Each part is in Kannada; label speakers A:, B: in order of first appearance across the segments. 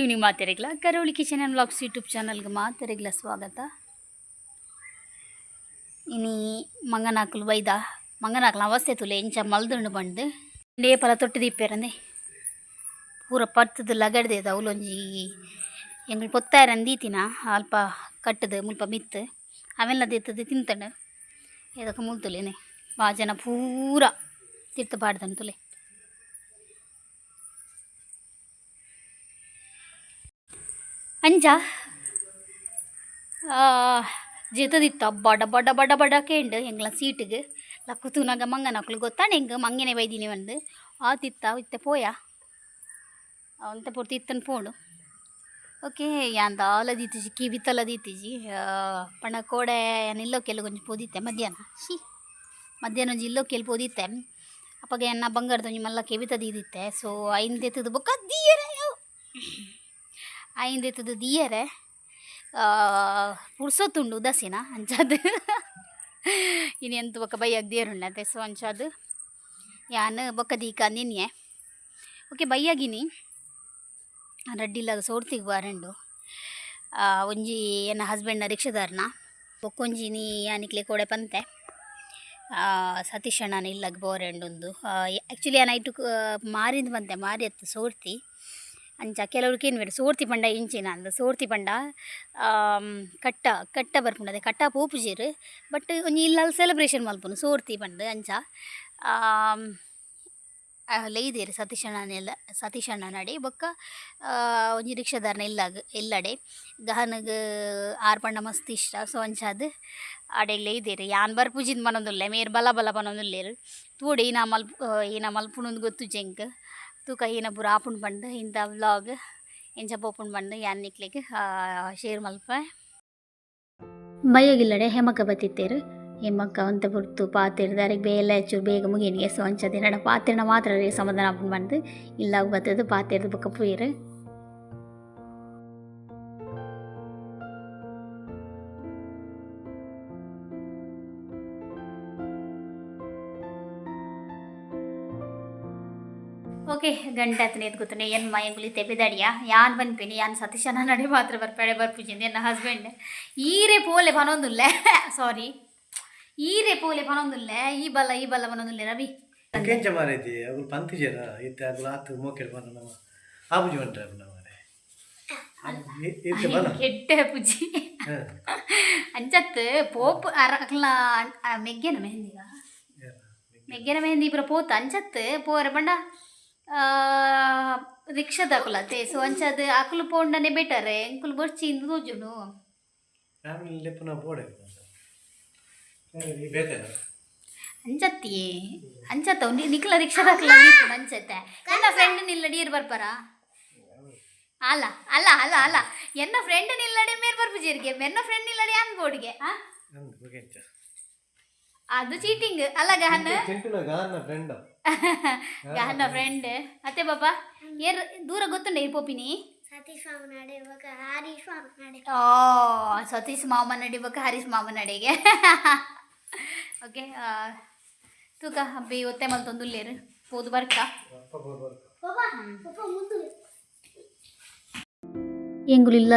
A: Evening ಮಾತಾರಿಗ್ಲ ಕರೋಳಿ kitchen and blogs YouTube ಚಾನಲ್ಗೆ ಮಾತಾರಿಗ್ಲ ಸ್ವಾಗತ ಇನಿ ಮಂಗನಾಕುಲು ಬೈದ ಮಂಗನಾಕುಲ ಅವಸ್ಥೆ ತುಲೆ ಎಂಚ ಮಲ್ದುಂಡು ಬಂದು ಡೇ ಪಲ ತೊಟ್ಟು ದಿಪ್ಪೇರಂದೆ ಪೂರ ಪತ್ತದ ಲಗಡ್ದೆ ಅವಲೊಂಜಿ ಎಂಗಳು ಪೊತ್ತಾಯರನ್ ದೀತಿನ ಅಲ್ಪ ಕಟ್ಟದು ಮುಲ್ಪ ಮಿತ್ತು ಅವೆಲ್ಲ ದಿತ್ತದು ತಿಂತಂಡು ಇದಕ್ಕೆ ಮುಲ್ತುಲೇನೆ ಬಾ ಜನ ಪೂರ ತಿರ್ತ ಅಂಚ ಜೆತದಿತ್ತ. ಬಡ ಬಡ ಬಡ ಬಡ ಕೇಂಡು ಎಂಗ್ಲ ಸೀಟಿಗೆ. ಲಕ್ಕು ಮಂಗನ ಮಕ್ಳು ಗೊತ್ತಾಣ ಹೆಂಗೆ ಮಂಗನೆ ಬೈದಿನಿ ಒಂದು. ಆ, ತಿತ್ತ, ಇತ್ತೆ ಪೋಯ? ಅಂತ ಪೂರ್ತಿ ಇತ್ತನ್ ಪೋಡು ಓಕೆ, ಯಾಂದ ಆಲದಿತ್ತಿಜಿ ಕಿವಿ ತಲದಿತ್ತಿಜಿ ಪಣ ಕೋಡೆ ಏನಿಲ್ಲೋ ಕೆಲ ಕೊಂಚ ಪೋದಿತ್ತೆ, ಮಧ್ಯಾಹ್ನ. ಶಿ ಮಧ್ಯಾಹ್ನ ಇಲ್ಲೋ ಕೆಲ್ ಪೋದಿತ್ತೆ. ಅಪ್ಪಗೆ ಎನ್ನ ಬಂಗಾರದ ಮಲ್ಲ ಕೆವಿ ತದಿದಿತ್ತೆ ಸೊ, ಐಂದು ಎತ್ತದ ಬೊಕ್ಕ ದೀಯರೆ ಐಂದು ಎತ್ತದ ದೀಯರೆ ಪುರ್ಸೊತ್ತುಂಡು ಉದಾಸೀನ ಅಂಚಾದು ಇನಿ ಎಂತ ಬೊಕ್ಕ ಬೈಯಾಗ ದೇರುಂಡಂತೆ ಸೊ ಅಂಚಾದು ಯಾನ್ ಬೊಕ್ಕ ದೀಕ ನಿನ್ನೆ ಓಕೆ ಬೈಯಾಗಿನಿ ರಡ್ಡಿಲ್ಲಾಗ ಸೋಡ್ತಿಗೆ ಬಾರಂಡು. ಒಂಜಿ ಎನ್ನ ಹಸ್ಬೆಂಡ್ನ ರಿಕ್ಷಾದಾರ್ನ. ಬೊಕ್ಕೊಂಜಿ ನೀ ಯಾನಿಕ್ಲೆ ಕೋಡೆ ಪಂತೆ. ಸತೀಶ್ ಅಣ್ಣನ ಇಲ್ಲಾಗ ಬೋರೆಂಡೊಂದು ಆ್ಯಕ್ಚುಲಿ ಆ ನೈಟು ಮಾರಿಂದ ಬಂತೆ ಮಾರಿ ಎತ್ತು ಸೋಡ್ತಿ. ಅಂಚ. ಕೆಲವ್ರು ಕೇನ್ಬೇಡ ಸೋರ್ತಿ ಪಂಡ ಇಂಚಿನ ಅಂದ ಸೋಡ್ತಿ ಪಂಡ ಆಮ್, ಕಟ್ಟ ಕಟ್ಟ ಬರ್ಪುಂಡದೆ ಕಟ್ಟ ಪೋಪುಜೀರ್ ಬಟ್ ಒಂಜಿ ಇಲ್ಲಲ್ಲಿ ಸೆಲೆಬ್ರೇಷನ್ ಮಲ್ಪುನು ಸೋರ್ತಿ ಪಂಡ ಅಂಚ. ಲೇದೇರು ಸತೀಶ್ ಅಣ್ಣನೆಲ್ಲ ಸತೀಶ್ ಅಣ್ಣ ನಡೆ ಬೊಕ್ಕ ಒಂಜಿ ರಿಕ್ಷಾದಾರ್ನ ಇಲ್ಲಾಗ ಇಲ್ಲಡೆ. ಗಹನಗ ಆರ್ ಪಂಡ ಮಸ್ತ್ ಇಷ್ಟ ಸೊ ಅಂಚಾದ್ ಆಡೆ ಲೈದೇರಿ ಯಾನ್ ಬರ್ ಪೂಜಿದ್ ಮನೊಂದುಲ್ಲೆ ಮೇರ್ ಬಲ ಬಲ ಪನೊಂದುಲ್ಲೇರು ತೋಡಿ ಈನ ಈ ಈನ ಮಲ್ಪುನೊಂದು ಗೊತ್ತು ಜೆಂಕ್. ತೂಕ ಈನ ಪೂರ ಆಪುಂಡು ಪಂಡು ಇಂಥ ವ್ಲಾಗ್ ಎಂಚ ಓಪನ್ ಬಂದು ಯಾನ್ ನಿಕ್ಲೆಗ್ ಶೇರ್ ಮಲ್ಪ. ಬಯ್ಯಗಿಲ್ಲಡೆ ಹೆಮಕ ಬತ್ತಿತ್ತೇರು. ಹೆಮ್ಮಕ್ಕ ಅಂತ ಬಿಡ್ತು ಪಾತಿರ್ ದಾರಿ ಬೇಲೆ ಹಚ್ಚು ಬೇಗ ಮುಗಿನಿಗೆ ಸೊ ಅಂಚದೆ ನಡ ಪಾತಿರ್ನ ಮಾತ್ರ ಸಮಾಧಾನ ಆಪುಂಡು ಬಂದು, ಇಲ್ಲಾಗ ಬತ್ತದು ಪಾತಿರ್ದು ಬಕ್ಕ ಪುಯ್ರು ಓಕೆ ಗಂಟೆ ಹತ್ತನೇ ಗೊತ್ತನೆ ಏನು ಮಯಂಗುಲಿ ತೆಪ್ಪಿದಡಿಯ ಯಾನ್ ಬಂದ್ಪಿನಿ ಯಾನ್ ಸತೀಶನ ನಡೆ ಮಾತ್ರ ಬರ್ಪೇಳೆ ಬರ್ಪುಜಿಂದ ನನ್ನ ಹಸ್ಬೆಂಡ್ ಈರೆ ಪೋಲೆ ಪನೊಂದುಲ್ಲೆ ಸಾರಿ ಈರೆ ಪೋಲೆ ಪನೊಂದುಲ್ಲೆ ಈ ಬಲ್ಲ ಈ ಬಲ್ಲ ಪನೊಂದುಲ್ಲೆ ರವಿ
B: ಕೆಂಚ ಮಾರೈತಿ ಅವು ಪಂತಿಜರ ಇತ್ತ ಅದು ಆತು ಮೋಕೆಲ್ ಬನ ನಮ್ಮ ಆಬುಜಿ ಹೊಂಟ ನಮ್ಮ ಮಾರೆ ಇತ್ತ ಬನ
A: ಕೆಟ್ಟ ಪುಜಿ
B: ಹ.
A: ಅಂಚತ್ ಪೋಪ್ ಅರಕ್ಲ ಮೆಗ್ಗೆನ ಮೆಹಂದಿಗ ಮೆಗ್ಗೆನ ಮೆಹಂದಿ ಪುರ ಪೋತ ಅಂಚತ್ ಪೋರ ಬಂಡ ರಿಕ್ಷಾದ ಹಾಕುಲತ್ತೆ ಸೊ ಅಂಚದ್ ಅಕುಲು ಪೋಂಡನೆ ಬೆಟರ್ ಎಂಕುಲು ಬರ್ಚಿ ಇಂದು ತೋಜುನು
B: ಆಮೇಲೆ ಲೆಪ್ಪನ ಬೋಡೆ ಬೇಕಲ್ಲ?
A: ಅಂಚತ್ತಿ ಅಂಚತ್ತ ನಿಕ್ಲ ರಿಕ್ಷಾದ ಹಾಕಲ ನೀಪುಡು ಅಂಚತ್ತೆ ನನ್ನ ಫ್ರೆಂಡ್ ನಿಲ್ಲಡಿ ಇರ್ ಬರ್ಪಾರ ಅಲ್ಲ ಅಲ್ಲ ಅಲ್ಲ ಅಲ್ಲ. ಎನ್ನ ಫ್ರೆಂಡ್ ನಿಲ್ಲಡಿ ಮೇರ್ ಬರ್ಪುಜಿರ್ಗೆ ಎನ್ನ ಫ್ರೆಂಡ್ ನಿಲ್ಲಡೆ
B: ನಂದು ಬಗೆಂಚ
A: ಅದು ಚೀಟಿಂಗ್ ಅಲ್ಲ ಗಹನ್?
B: ಫ್ರೆಂಡ್
A: ಗಹನ್ನ ಫ್ರೆಂಡ್ ಅತ್ತೆ ಬಾಬಾ ಏರ್ ದೂರ ಗೊತ್ತುಂಡ ಈ ಪೋಪಿನಿ?
C: ಸತೀಶ್ ಮಾಮ ನಡೆಯುವಾಗ ಹರೀಶ್ ಮಾಮ ನಡೆ
A: ಓ ಸತೀಶ್ ಮಾಮ ನಡಿಬೇಕು ಹರೀಶ್ ಮಾಮ ನಡಿಗೆ ಓಕೆ ತೂಕ ಹಬ್ಬಿ ಒತ್ತೆ ಮಲ್ತೊಂದುಲ್ಲೇರು ಹೋದು ಬರ್ಕ.
C: ಪಿದಣ್ಣ ಮುಂದೆ
A: ಎಂಗುಲು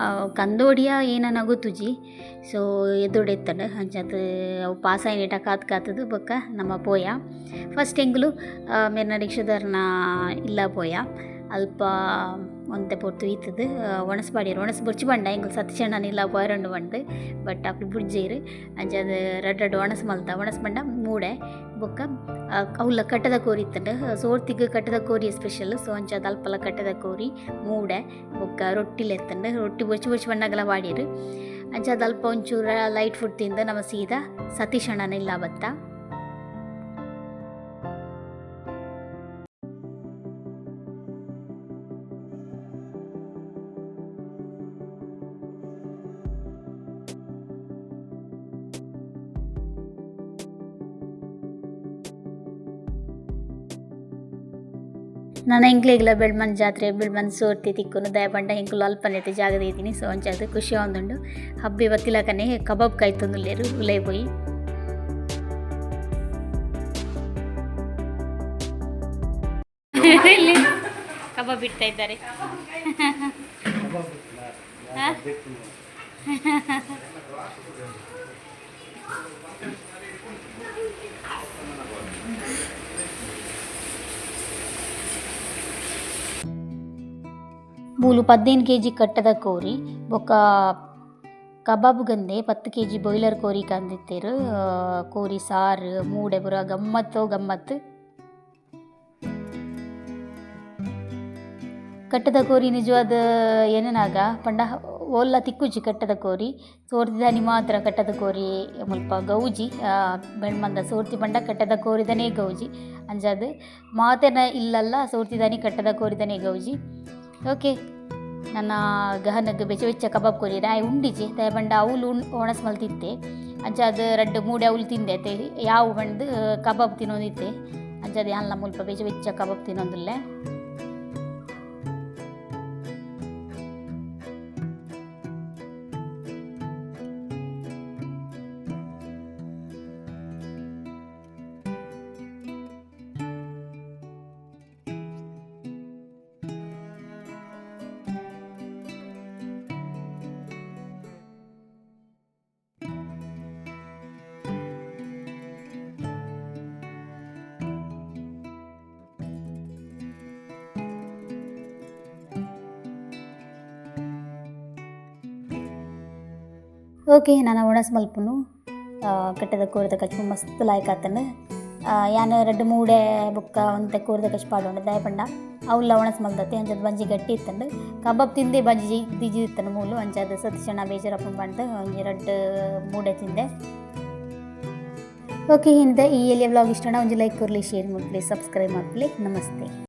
A: ಇಲ್ಲಲ್ದು ಪಿದಣ್ಣಗಣೆ ದಾದನ ಕಂದೋಡಿಯ ಏನನ ಗೊತ್ತುಜಿ ಸೊ ಎದುಡೆತ್ತಂಡು ಅಂಚತ್ ಅವು ಪಾಸ್ ಆಯ್ನೇಟ ಕಾತ್ ಕಾತದು ಬೊಕ್ಕ ನಮ್ಮ ಪೋಯ ಫಸ್ಟ್ ಎಂಗುಲು ಮೇರ್ನ ರಿಕ್ಷದಾರ್ನ ಇಲ್ಲ ಪೋಯ ಅಲ್ಪ ಒಂತೆ ಪೊರ್ತು ಈತದು ಒಣಸ್ಪಾಡಿರು ಒಣಸ್ ಬುರ್ಚಿ ಬಂಡ ಎಂಗುಲು ಸತ್ಯಣ್ಣನ ಇಲ್ಲ ಪೋಯರಂಡು ಬಂಡು ಬಟ್ ಅಕ್ಲು ಬುಡ್ಜೇರು ಅಂಚದ ರಡ್ಡ್ ರಡ್ಡ್ ಒಣಸ್ ಮಲ್ತ ಒಣಸ್ ಬಂಡ ಮೂಡೆ ಬೊಕ್ಕ ಅವುಲ ಕಟ್ಟದ ಕೋರಿ ತಂಡ ಸೋರ್ತಿಗೆ ಕಟ್ಟದ ಕೋರಿ ಸ್ಪೆಷಲ್ ಸೊ ಅಂಚಾದ ಅಲ್ಪಲ ಕಟ್ಟದ ಕೋರಿ, ಮೂಡೆ, ಬೊಕ್ಕ ರೊಟ್ಟಿಲೆ ಎತ್ತಂಡು. ರೊಟ್ಟಿ ಬೊಚ್ಚಿ ಬೊಚ್ಚಿ ಬಣ್ಣಗಲ ಬಾಡಿರು ಅಂಚ ಅಲ್ಪ ಒಂಚೂರ ಲೈಟ್ ಫುಡ್ ತಿಂದ ನಮ್ಮ ಸೀದಾ ಸತೀಶ್ ಅಣ್ಣನ ಬತ್ತ. ನಾನು ಎಂಕ್ಲೆಗ್ಲ ಬೆಳ್ಮನ್ ಜಾತ್ರೆ ಬೆಳ್ಮನ್ ಸೋರ್ತಿ ತಿಕ್ಕುನು ದಯಪಂಡ ಹೆಂಗ್ಲು ಅಲ್ಪನೆತೆ ಜಾಗದ ಇದ್ದೀನಿ. ಸೊ ಅಂಚದು ಖುಷಿ ಒಂದುಂಡು ಹಬ್ಬಿ ಬತ್ತಿಲಕನೆ ಕಬಾಬ್ ಕಾಯ್ತೊಂದುಲ್ಲೇರು ಉಲೈ ಪೋಯಿ ಕಬಾಬ್ ಇಡ್ತಾ ಇದ್ದಾರೆ.
B: ಕಬಾಬ್
A: పద్దెనిమిది కేజీ కట్టద కోరి ಬೊಕ್ಕ ಕಬಾಬ್ ಗಂದೆ ಪತ್ತು ಕೆ ಜಿ ಬಾಯ್ಲರ್ ಕೋರಿ ಕಂದಿತ್ತೇರು. ಕೋರಿ ಸಾರು, ಮೂಡೆ ಪುರ ಗಮ್ಮತ್ತೋ, ಗಮ್ಮತ್ತು. ಕಟ್ಟದ ಕೋರಿ ನಿಜವಾದ ಏನೇನಾಗ ಪಂಡ ಓಲ್ಲ ತಿಕ್ಕುಜಿ ಕಟ್ಟದ ಕೋರಿ ಸೋರ್ತಿದಾನಿ ಮಾತ್ರ ಕಟ್ಟದ ಕೋರಿ ಮುಲ್ಪ ಗೌಜಿ ಬೆಣ್ಮಂದ ಸೋರ್ತಿ ಪಂಡ ಕಟ್ಟದ ಕೋರಿದನೇ ಗೌಜಿ. ಅಂಜಾದ್ ಮಾತೆನ ಇಲ್ಲಲ್ಲ ಸೋರ್ತಿದಾನಿ ಕಟ್ಟದ ಕೋರಿದನೇ ಗೌಜಿ. ಓಕೆ ನನ್ನ ಗಹನಗ್ ಬೆಚ್ಚ ಬೆಚ್ಚ ಕಬಾಬ್ ಕೊರಿ ಆಯ್ ಉಂಡಿಜಿ ದಯ ಅವಲು ಒಣಸ್ ಉಣ್ ಒಣಸ್ ಮಲ್ತಿದ್ದೆ ಅಂಚಾದ ರಡ್ಡು ಮೂಡೆ ಅವಲು ತಿಂದೆ ಅತ್ತೆ ಯಾವ ಬಂದು ಕಬಾಬ್ ತಿನ್ನೋದಿತ್ತೆ ಅಂಚಾದ ಯಾನ್ಲ ಮುಲ್ಪ ಬೆಚ್ಚ ಬೆಚ್ಚ ಕಬಾಬ್ ತಿನ್ನೋದಿಲ್ಲ. ಓಕೆ ನಾನು ಒಣಸ್ ಆ, ಕಟ್ಟದ ಕೋರದ ಕಚ್ಚು ಮಸ್ತ್ ಲಾಯ್ಕ್ ಆತನು ಯಾನು ಎರಡು ಮೂಡೆ ಬುಕ್ಕ ಒಂತೆ ಕೋರದ ಕಚ್ಚು ಪಾಡೋಣ ದಯಪಂಡ. ಪಂಡ ಅವಲ್ಲ ಒಣಸ್ ಮಲ್ದತ್ತೆ ಅಂಚದ ಬಂಜಿ ಗಟ್ಟಿ ಇತ್ತಂಡು. ಕಬಾಬ್ ತಿಂದೆ ಬಂಜಿ ದಿಜಿ ಇತ್ತನು ಮೂಲು. ಅಂಜದ ಸತೀಶಣ್ಣ ಬೇಜಾರಪ್ಪ ಬಂದು ಒಂಜಿ ಎರಡು ಮೂಡೆ ತಿಂದೆ. ಓಕೆ ಹಿಂದೆ ಈ ಎಲ್ಲಿಯ ವ್ಲಾಗ್ ಇಷ್ಟನ ಒಂಜಿ ಲೈಕ್ ಕೊರ್ಲಿ ಶೇರ್ ಮಾಡ್ಲಿ ಸಬ್ಸ್ಕ್ರೈಬ್ ಮಾಡ್ಲಿ. ನಮಸ್ತೆ.